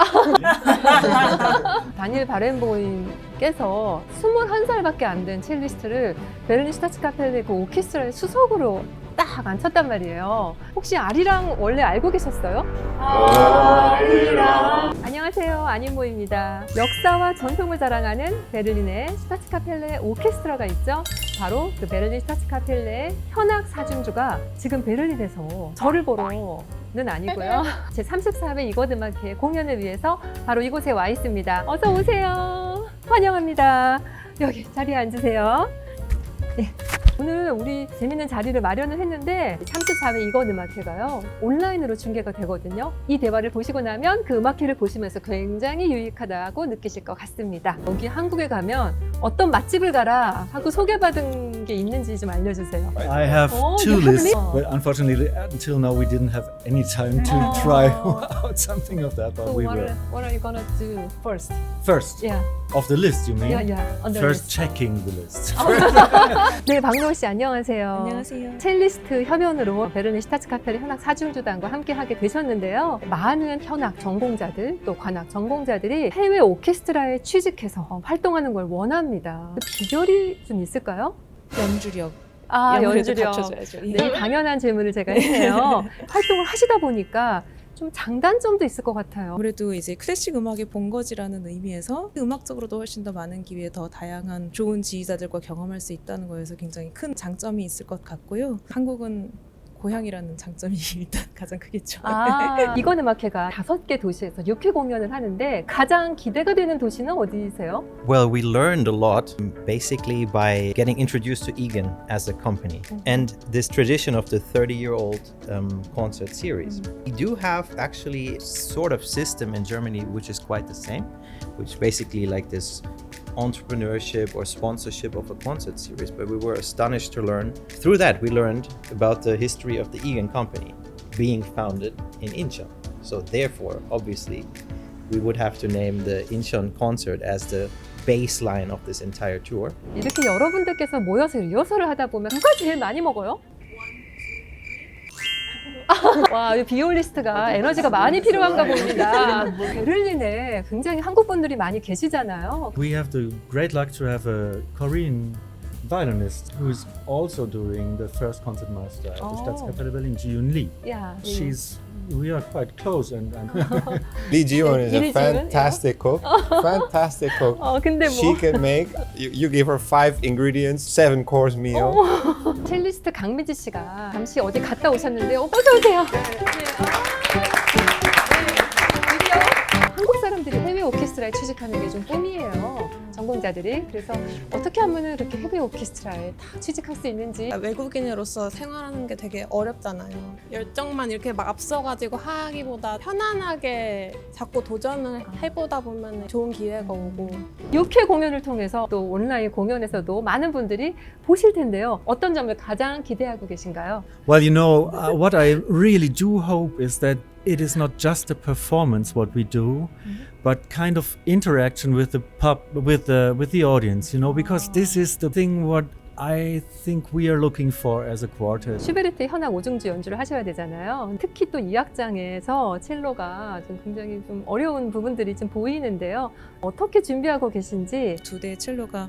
다니엘 바렌보임께서 21살밖에 안 된 첼리스트를 베를린 슈타츠카펠레 그 오케스트라의 수석으로 딱 앉혔단 말이에요. 혹시 아리랑 원래 알고 계셨어요? 안녕하세요. 아니모입니다. 역사와 전통을 자랑하는 베를린의 슈타츠카펠레 오케스트라가 있죠. 바로 그 베를린 슈타츠카펠레 현악 사중주가 지금 베를린에서 저를 보러 는 아니고요. 제 34회 이것 음악회 공연을 위해서 바로 이곳에 와 있습니다. 어서 오세요. 환영합니다. 여기 자리에 앉으세요. 네. 오늘 우리 재밌는 자리를 마련을 했는데 34회 이건 음악회가요 온라인으로 중계가 되거든요 이 대화를 보시고 나면 그 음악회를 보시면서 굉장히 유익하다고 느끼실 것 같습니다 여기 한국에 가면 어떤 맛집을 가라 하고 소개받은 게 있는지 좀 알려주세요 I have Oh, two you have a lists, list? but unfortunately, until now, we didn't have any time to Oh. try out something of that. But So we what, will. are, what are you gonna do first? First, Yeah, of the list, you mean? yeah, yeah. On the First, list. checking the list. 네, 박노 씨 안녕하세요. 안녕하세요. 첼리스트 협연으로 베르린 슈타츠카펠 현악 사중주단과 함께하게 되셨는데요. 많은 현악 전공자들 또 관악 전공자들이 해외 오케스트라에 취직해서 활동하는 걸 원합니다. 그 비결이 좀 있을까요? 연주력. 아, 연주력. 갖춰줘야죠. 예. 네, 당연한 질문을 제가 했네요. 활동을 하시다 보니까 좀 장단점도 있을 것 같아요. 아무래도 이제 클래식 음악의 본거지라는 의미에서 음악적으로도 훨씬 더 많은 기회에 더 다양한 좋은 지휘자들과 경험할 수 있다는 거에서 굉장히 큰 장점이 있을 것 같고요. 한국은 고향이라는 장점이 일단 가장 크겠죠. 아, 이건 음악회가 다섯 개 도시에서 6회 공연을 하는데 가장 기대가 되는 도시는 어디세요? Well, we learned a lot basically by getting introduced to Egan as a company and this tradition of the 30 year old um, concert series. We do have actually sort of system in Germany which is quite the same, which basically like this entrepreneurship or sponsorship of a concert series. But we were astonished to learn through that we learned about the history of the Egan company being founded in Incheon. So therefore, obviously, we would have to name the Incheon concert as the baseline of this entire tour. 이렇게 여러분들께서 모여서 리허설을 하다 보면 누가 제일 많이 먹어요? 와, 이 비올리스트가 에너지가 많이 필요한가 봅니다. 베를린에 굉장히 한국 분들이 많이 계시잖아요. We have the great luck to have a Korean violinist who is also doing the first concertmaster at Oh. the Staatskapelle Berlin, Ji-Yoon Lee. 야, She's we are quite close and, and Lee Ji-woon is Lee a Ji-woon, fantastic cook. Fantastic cook. 어, 근데 뭐 She can make. You, you give her five ingredients, seven course meal. 첼리스트 강민지 씨가 잠시 어디 갔다 오셨는데 어, 어서 오세요. 드디어 한국 사람들이 해외 오케스트라에 취직하는 게 좀 꿈이에요. 전공자들이 그래서 어떻게 하면 이렇게 해외 오케스트라에 다 취직할 수 있는지 외국인으로서 생활하는 게 되게 어렵잖아요. 열정만 이렇게 막 앞서가지고 하기보다 편안하게 자꾸 도전을 해보다 보면 좋은 기회가 오고 6회 공연을 통해서 또 온라인 공연에서도 많은 분들이 보실 텐데요. 어떤 점을 가장 기대하고 계신가요? Well, you know, uh, what I really do hope is that it is not just a performance what we do, but kind of interaction with the pub, with the with the audience. You know, because this is the thing what I think we are looking for as a quartet. 슈베르트 현악 오중주 연주를 하셔야 되잖아요. 특히 또 이 악장에서 첼로가 좀 굉장히 좀 어려운 부분들이 좀 보이는데요. 어떻게 준비하고 계신지 두 대의 첼로가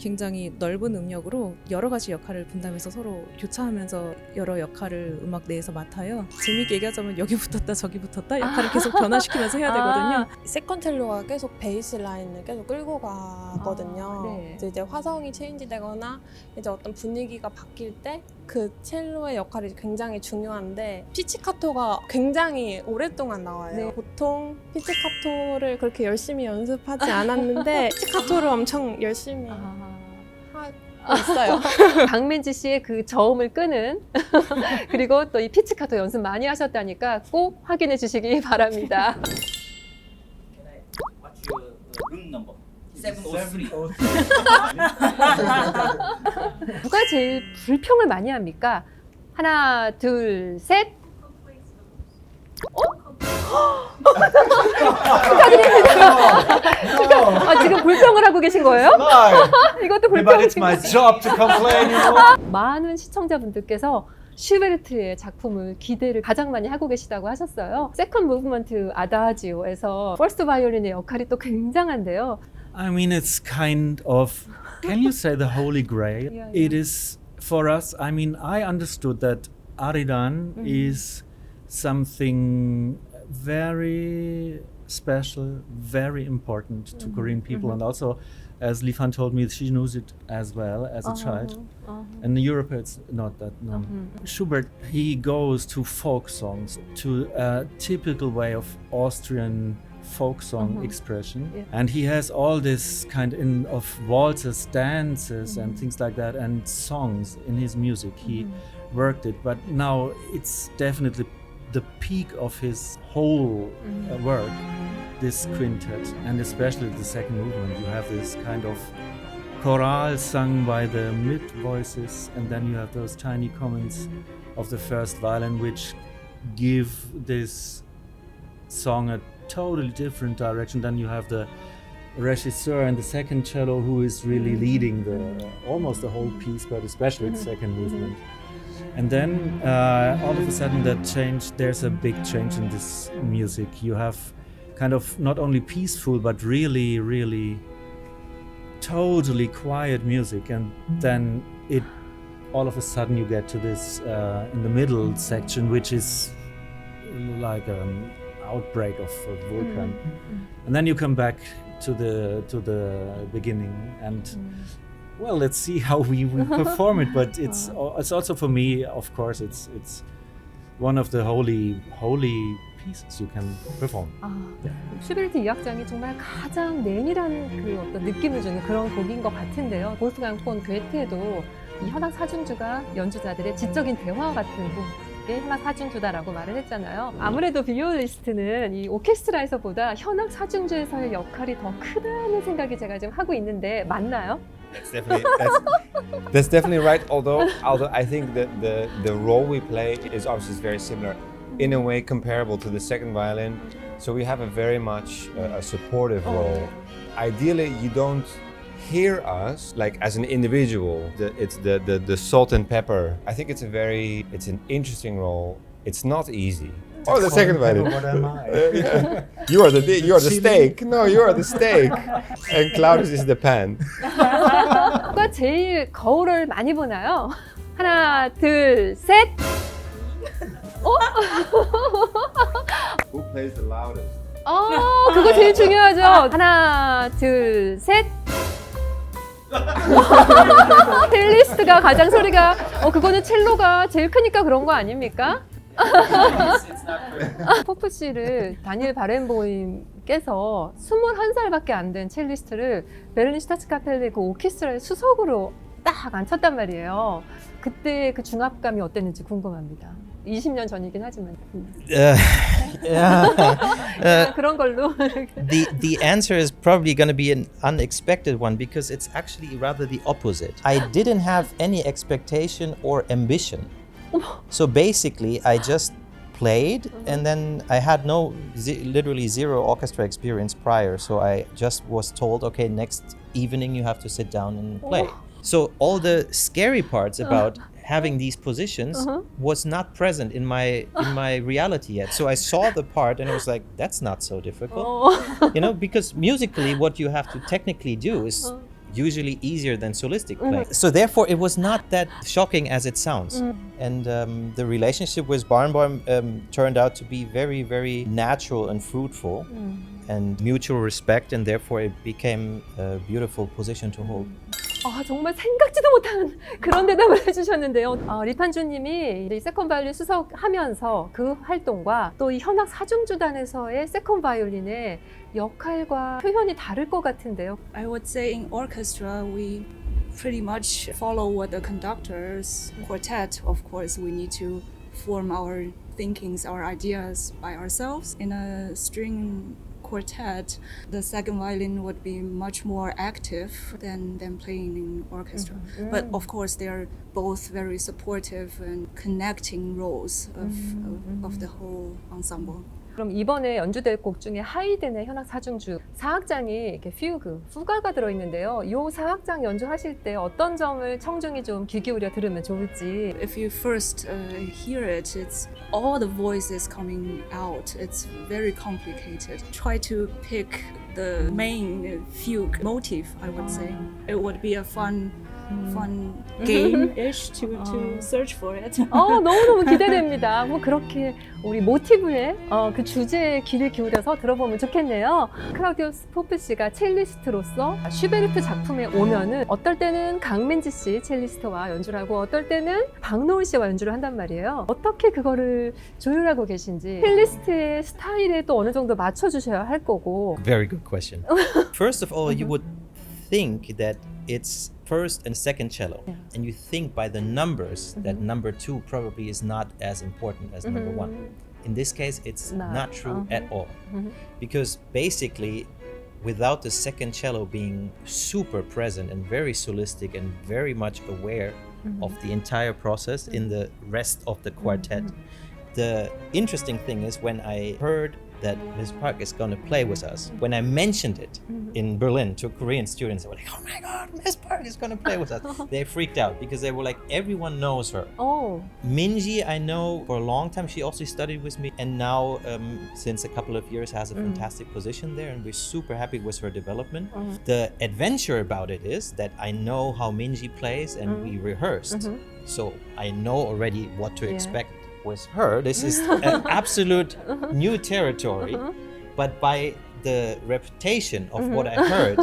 굉장히 넓은 음역으로 여러 가지 역할을 분담해서 서로 교차하면서 여러 역할을 음악 내에서 맡아요. 재미있게 얘기하자면 여기 붙었다 저기 붙었다 역할을 계속 변화시키면서 해야 되거든요. 세컨첼로가 계속 베이스 라인을 계속 끌고 가거든요. 아, 네. 그래서 이제 화성이 체인지되거나 이제 어떤 분위기가 바뀔 때 그 첼로의 역할이 굉장히 중요한데 피치카토가 굉장히 오랫동안 나와요. 네. 보통 피치카토를 그렇게 열심히 연습하지 않았는데 피치카토를 엄청 열심히 아, 하고 있어요. 강민지 씨의 그 저음을 끄는 그리고 또 이 피치카토 연습 많이 하셨다니까 꼭 확인해 주시기 바랍니다. What's your uh, room number? Seven or three. 누가 제일 불평을 많이 합니까? 하나, 둘, 셋. 어? 축하드립니다. 아, 지금 불평을 하고 계신 거예요? 이것도 But 불평이 it's my job to complain. You know? 많은 시청자분들께서 슈베르트의 작품을 기대를 가장 많이 하고 계시다고 하셨어요. 세컨 무브먼트 아다지오에서 퍼스트 바이올린의 역할이 또 굉장한데요. I mean, it's kind of, can you say the Holy Grail? Yeah, It is for us. I mean, I understood that Aridan Mm-hmm. is something very special, very important to Mm-hmm. Korean people, mm-hmm. and also, as Lifan told me, she knows it as well as a uh-huh. child. Uh-huh. In Europe, it's not that known. Uh-huh. Schubert, he goes to folk songs, to a typical way of Austrian folk song uh-huh. expression, Yeah. and he has all this kind in, of waltzes, dances, and mm-hmm. things like that, and songs in his music. He mm-hmm. worked it, but now it's definitely the peak of his whole uh, mm-hmm. work. This quintet, and especially the second movement, you have this kind of chorale sung by the mid voices, and then you have those tiny comments of the first violin, which give this song a totally different direction. Then you have the regisseur and the second cello, who is really mm-hmm. leading the almost the whole piece, but especially the mm-hmm. second movement. And then uh, all of a sudden, that change. There's a big change in this music. You have kind of not only peaceful, but really, really totally quiet music, and then it all of a sudden you get to this uh, in the middle section, which is like an outbreak of a volcano, and then you come back to the to the beginning and. Well, let's see how we, we perform it, but it's al- it's also for me, of course, it's it's one of the holy holy pieces you can perform. 아, 슈베르트 이 악장이 정말 가장 내밀한 그 어떤 느낌을 주는 그런 곡인 것 같은데요. 폰 괴테도 이 현악 사중주가 연주자들의 지적인 대화 같은 곡의 현악 사중주다라고 말을 했잖아요. 아무래도 비올리스트는 이 오케스트라에서보다 현악 사중주에서의 역할이 더 크다는 생각이 제가 지금 하고 있는데 맞나요? That's definitely that's, that's definitely right. Although although I think that the the role we play is obviously very similar, in a way comparable to the second violin. So we have a very much uh, a supportive role. Ideally, you don't hear us like as an individual. The, it's the, the the salt and pepper. I think it's a very it's an interesting role. It's not easy. Oh, the second violin. What am I? You are the di- you are the steak. No, you are the steak, and Claudius is the pan. 누가 제일 거울을 많이 보나요? 하나, 둘, 셋. Who plays the loudest? 어, 그거 제일 중요하죠. 하나, 둘, 셋. 첼리스트가 가장 소리가 어 그거는 첼로가 제일 크니까 그런 거 아닙니까? It's, it's not correct. 포프 씨를 다니엘 바렌보임께서 21살밖에 안 된 첼리스트를 베를린 슈타츠 카펠레 그 오케스트라의 수석으로 딱 앉혔단 말이에요. 그때 그 중압감이 어땠는지 궁금합니다. 20년 전이긴 하지만 Uh, yeah. Uh, 그런 걸로 the the answer is probably going to be an unexpected one because it's actually rather the opposite. I didn't have any expectation or ambition. So basically, I just played mm-hmm. and then I had no literally zero orchestra experience prior. So I just was told, okay, next evening you have to sit down and oh. play. So all the scary parts uh-huh. about having these positions uh-huh. was not present in my in my reality yet. So I saw the part and I was like, that's not so difficult. 어, you know because musically what you have to technically do is uh-huh. Usually easier than solistic playing so therefore it was not that shocking as it sounds. And um, the relationship with barnbaum um, turned out to be very very natural and fruitful and mutual respect and therefore it became a beautiful position to hold 아, 정말 생각지도 못한 그런 대답을 해주셨는데요. 어, 리판주님이 이 세컨 바이올린 수석하면서 그 활동과 또 이 현악 사중주단에서의 세컨 바이올린의 역할과 표현이 다를 것 같은데요. I would say in orchestra we pretty much follow what the conductors quartet of course we need to form our thinkings our ideas by ourselves in a string quartet the second violin would be much more active than than playing in orchestra. Mm-hmm. But mm. of course they are both very supportive and connecting roles of, mm-hmm. of, of the mm-hmm. whole ensemble 그럼 이번에 연주될 곡 중에 하이든의 현악 사중주 사악장이 이렇게 퓨그, 후가가 들어있는데요. 이 사악장 연주하실 때 어떤 점을 청중이 좀 귀 기울여 들으면 좋을지 If you first uh, hear it, it's all the voices coming out. It's very complicated. Try to pick the main fugue motif. I would say it would be a fun, fun game-ish to, to search for it. 어, 너무너무 기대됩니다. 뭐 그렇게 우리 모티브에 어, 그 주제에 귀를 기울여서 들어보면 좋겠네요. 클라우디오스 포프 씨가 첼리스트로서 슈베르트 작품에 오면은 어떨 때는 강민지 씨 첼리스트와 연주를 하고 어떨 때는 박노을 씨와 연주를 한단 말이에요. 어떻게 그거를 조율하고 계신지 첼리스트의 스타일에 또 어느 정도 맞춰주셔야 할 거고 Very good question. First of all, you would think that it's first and second cello, Yeah. and you think by the numbers that mm-hmm. number two probably is not as important as number mm-hmm. one. In this case, it's Not, not, true uh-huh. at all, Mhm. because basically, without the second cello being super present and very solistic and very much aware mm-hmm. of the entire process in the rest of the quartet, the interesting thing is when I heard that Miss Park is going to play with us, when I mentioned it mm-hmm. in Berlin to Korean students, they were like, oh my god, Miss Park is going to play with us. they freaked out because they were like, everyone knows her. Oh. Minji, I know for a long time, she also studied with me, and now, um, since a couple of years, has a mm. fantastic position there, and we're super happy with her development. Mm-hmm. The adventure about it is that I know how Minji plays, and mm. we rehearsed, mm-hmm. so I know already what to Yeah. expect with her. This is an absolute new territory, but by the reputation of what I heard,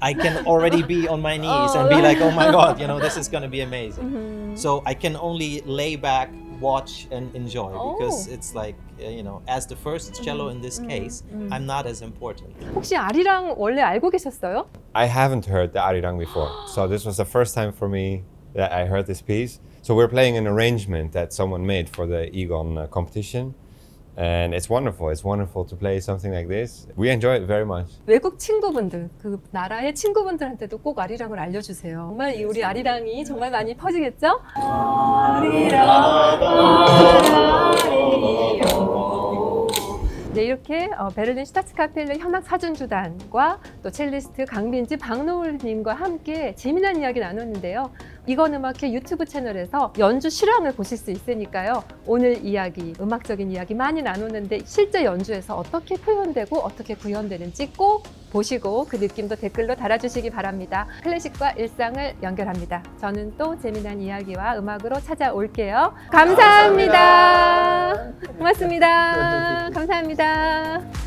I can already be on my knees and be like, oh my god, you know, this is gonna be amazing. So I can only lay back, watch, and enjoy because Oh. it's like, uh, you know, as the first cello in this case, I'm not as important. 혹시 아리랑 원래 알고 계셨어요? I haven't heard the Arirang before, so this was the first time for me that I heard this piece. So we're playing an arrangement that someone made for the Egon uh, competition, and it's wonderful. It's wonderful to play something like this. We enjoy it very much. 외국 친구분들, 그 나라의 친구분들한테도 꼭 아리랑을 알려주세요. 정말 이 우리 아리랑이 정말 많이 퍼지겠죠? 네, 이렇게 어, 베를린 슈타츠카펠레 현악 사준주단과 또 첼리스트 강빈지 박노을님과 함께 재미난 이야기 나눴는데요. 이건 음악회 유튜브 채널에서 연주 실황을 보실 수 있으니까요. 오늘 이야기, 음악적인 이야기 많이 나눴는데 실제 연주에서 어떻게 표현되고 어떻게 구현되는지 꼭 보시고 그 느낌도 댓글로 달아주시기 바랍니다. 클래식과 일상을 연결합니다. 저는 또 재미난 이야기와 음악으로 찾아올게요. 감사합니다. 고맙습니다. 감사합니다.